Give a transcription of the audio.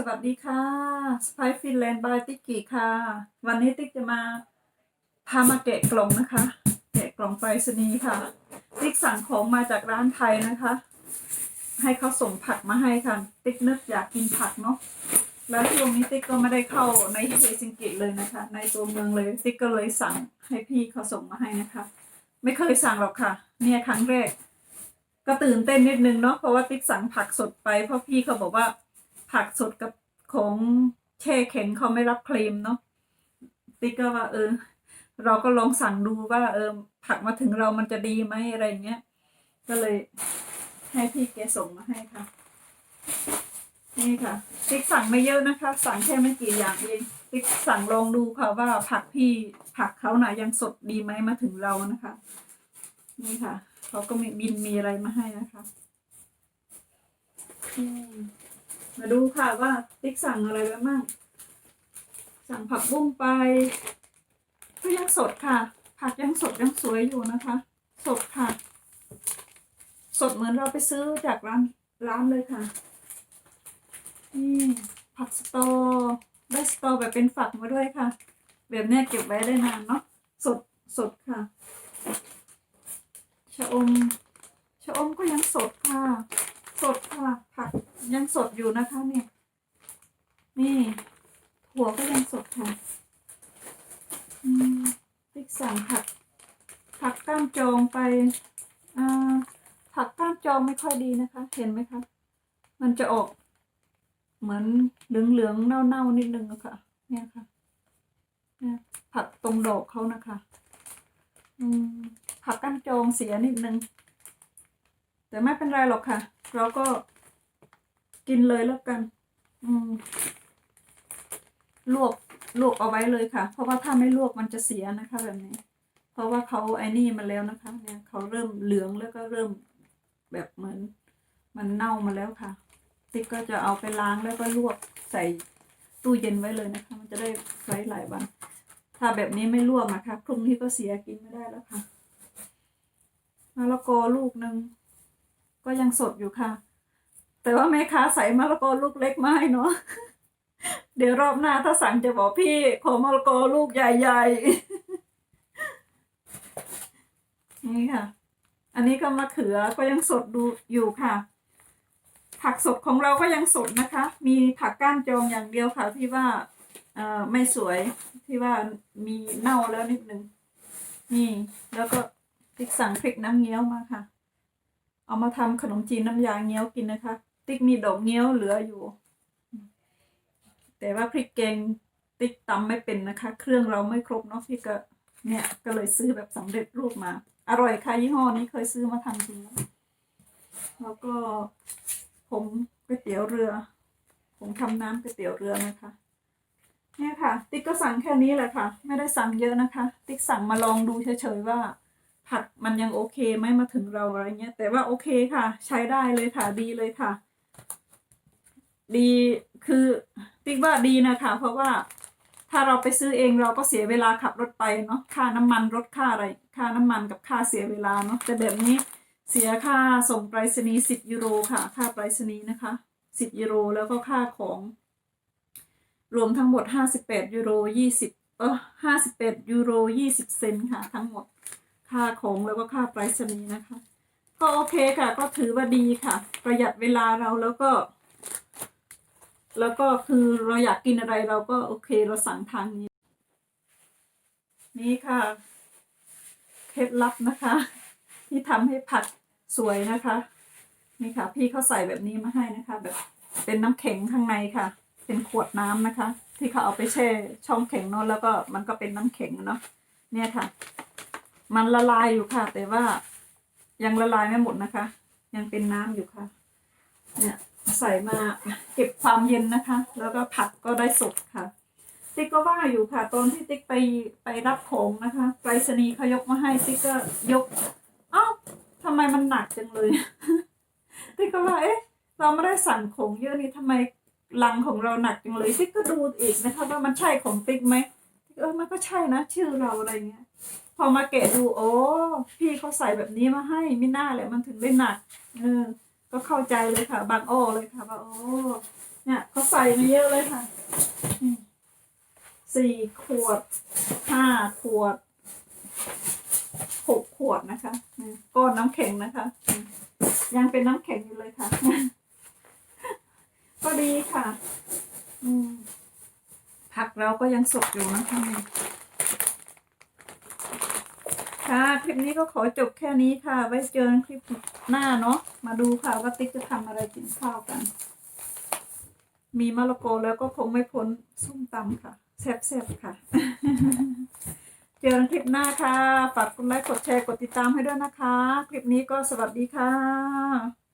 สวัสดีค่ะสไปฟินแลนด์บายติ๊กกี้ค่ะ วันนี้ติ๊กจะมาพามาแกะกล่องนะคะ แกะกล่องไปรษณีย์ค่ะ ติ๊กสั่งของมาจากร้านไทยนะคะ ให้เขาส่งผักมาให้ค่ะ ติ๊กนึกอยากกินผักเนาะแล้วช่วงนี้ติ๊กก็ไม่ได้เข้าในเฮซิงกิเลยนะคะ ในตัวเมืองเลย ติ๊กก็เลยสั่งให้พี่เขาส่งมาให้นะคะ ไม่เคยสั่งหรอกค่ะ เนี่ยครั้งแรก ก็ตื่นเต้นนิดนึงเนาะเพราะว่าติ๊กสั่งผักสดไปเพราะพี่เขาบอกว่า ผักสดกับของแช่แข็งเขาไม่รับเคลมเนาะติ๊กก็ว่า เออ เราก็ลองสั่งดูว่า เออ ผักมาถึงเรามันจะดีไหมอะไรเงี้ย ก็เลยให้พี่แกส่งมาให้ค่ะ นี่ค่ะ ติ๊กสั่งไม่เยอะนะคะ สั่งแค่ไม่กี่อย่างเองติ๊กสั่งลองดูค่ะว่าผักพี่ผักเขาน่ะยังสดดีไหมมาถึงเรานะคะ นี่ค่ะเขาก็มีบินมีอะไรมาให้นะคะ อืม มาดูค่ะว่าติ๊กสั่งอะไรไปบ้างสั่งผักบุ้งไป ก็ยังสดค่ะ ผักยังสดยังสวยอยู่นะคะ สดค่ะ สดเหมือนเราไปซื้อจากร้านร้านเลยค่ะนี่ผักสตอได้สตอแบบเป็นฝักมาด้วยค่ะ แบบเนี้ยเก็บไว้ได้นานเนาะสดสดค่ะชะอม ชะอมก็ยังสดค่ะ สดค่ะ ผัก ยังสดอยู่นะคะเนี่ย นี่หัวก็ยังสดค่ะอืมติ๊กสั่งผัก ผักก้ามจองไปอ่าผักก้ามจองไม่ค่อยดีนะคะ เห็นไหมคะ มันจะออก เหมือนเหลืองๆเน่าๆนิดนึงอะค่ะ เนี่ยค่ะเนี่ยผักตรงดอกเขานะคะ อืมผักก้านจองเสียนิดนึง แต่ไม่เป็นไรหรอกค่ะ เราก็ กินเลยแล้วกัน อืม ลวกลวกเอาไว้เลยค่ะ เพราะว่าถ้าไม่ลวกมันจะเสียนะคะ แบบนี้ เพราะว่าเขาไอ้นี่มาแล้วนะคะ เนี่ยเขาเริ่มเหลืองแล้วก็เริ่มแบบเหมือน มันเน่ามาแล้วค่ะติ๊กก็จะเอาไปล้างแล้วก็ลวกใส่ตู้เย็นไว้เลยนะคะ มันจะได้ไว้หลายวัน ถ้าแบบนี้ไม่ลวกนะคะพรุ่งนี้ก็เสียกินไม่ได้แล้วค่ะมะละกอลูกหนึ่งก็ยังสดอยู่ค่ะ แต่ว่าแม่ค้าใส่มะละกอลูกเล็กมาให้เนาะเดี๋ยวรอบหน้าถ้าสั่งจะบอกพี่ขอมะละกอลูกใหญ่ๆนี่ค่ะ อันนี้ก็มะเขือก็ยังสดดูอยู่ค่ะ ผักสดของเราก็ยังสดนะคะ มีผักก้านจองอย่างเดียวค่ะที่ว่าเอ่อไม่สวยที่ว่ามีเน่าแล้วนิดนึงนี่ แล้วก็ติ๊กสั่งพริกน้ำเงี้ยวมาค่ะ เอามาทำขนมจีนน้ำยาเงี้ยวกินนะคะ ติ๊กมีดอกเงี้ยวเหลืออยู่ แต่ว่าพริกแกงติ๊กตำไม่เป็นนะคะ เครื่องเราไม่ครบเนาะพี่ก็เนี่ยก็เลยซื้อแบบสำเร็จรูปมา อร่อยค่ะยี่ห้อนี้เคยซื้อมาทำจริงแล้วแล้วก็ผงก๋วยเตี๋ยวเรือผงทำน้ำก๋วยเตี๋ยวเรือนะคะ เนี่ยค่ะ ติ๊กก็สั่งแค่นี้แหละค่ะ ไม่ได้สั่งเยอะนะคะ ติ๊กสั่งมาลองดูเฉยๆว่า ผักมันยังโอเคไหมมาถึงเราอะไรเงี้ยแต่ว่าโอเคค่ะ ใช้ได้เลยค่ะดีเลยค่ะ ดีคือติ๊กว่าดีนะคะเพราะว่าถ้าเราไปซื้อเองเราก็เสียเวลาขับรถไปเนาะค่าน้ำมันรถค่าอะไร ค่าน้ำมันกับค่าเสียเวลาเนาะแต่แบบนี้เสียค่าส่งไปรษณีย์สิบยูโรค่ะ ค่าไปรษณีย์นะคะสิบยูโรแล้วก็ค่าของ รวมทั้งหมด58ยูโร20เออ58ยูโร20เซนค่ะ ทั้งหมดค่าของแล้วก็ค่าไปรษณีย์นะคะ ก็โอเคค่ะ ก็ถือว่าดีค่ะ ประหยัดเวลาเราแล้วก็ แล้วก็คือเราอยากกินอะไรเราก็โอเคเราสั่งทางนี้ นี่ค่ะ เคล็ดลับนะคะ ที่ทำให้ผัดสวยนะคะ นี่ค่ะ พี่เขาใส่แบบนี้มาให้นะคะ แบบ เป็นน้ำแข็งข้างในค่ะ เป็นขวดน้ำนะคะ ที่เขาเอาไปแช่ช่องแข็งเนาะแล้วก็มันก็เป็นน้ำแข็งเนาะเนี่ยค่ะ มันละลายอยู่ค่ะ แต่ว่ายังละลายไม่หมดนะคะ ยังเป็นน้ำอยู่ค่ะ เนี่ย ใส่มาเก็บความเย็นนะคะ แล้วก็ผัดก็ได้สดค่ะ ติ๊กก็ว่าอยู่ค่ะ ตอนที่ติ๊กไปไปรับของนะคะไปรษณีย์เขายกมาให้ติ๊กก็ยกเอ้าทำไมมันหนักจังเลย ติ๊กก็ว่าเอ๊ะเราไม่ได้สั่งของเยอะนี่ทำไมลังของเราหนักจังเลยติ๊กก็ดูอีกนะคะ ว่ามันใช่ของติ๊กไหมเออมันก็ใช่นะ ชื่อเราอะไรเงี้ย พอมาแกะดูโอ้พี่เขาใส่แบบนี้มาให้ไม่น่าแหละมันถึงได้หนักเออ ก็เข้าใจเลยค่ะ บางอ้อเลยค่ะว่าโอ้เนี่ยเขาใส่มาเยอะเลยค่ะสี่ขวดห้าขวดหกขวดนะคะก้อนน้ำแข็งนะคะ ยังเป็นน้ำแข็งอยู่เลยค่ะ ก็ดีค่ะ อืมผักเราก็ยังสดอยู่นะคะ ค่ะ คลิปนี้ก็ขอจบแค่นี้ค่ะ ไว้เจอกันคลิปหน้าเนาะ มาดูค่ะว่าติ๊กจะทำอะไรกินข้าวกัน มีมะละกอแล้วก็คงไม่พ้นส้มตำค่ะแซ่บๆค่ะ เจอกันคลิปหน้าค่ะ ฝากกดไลค์ กดแชร์ กดติดตามให้ด้วยนะคะ คลิปนี้ก็สวัสดีค่ะ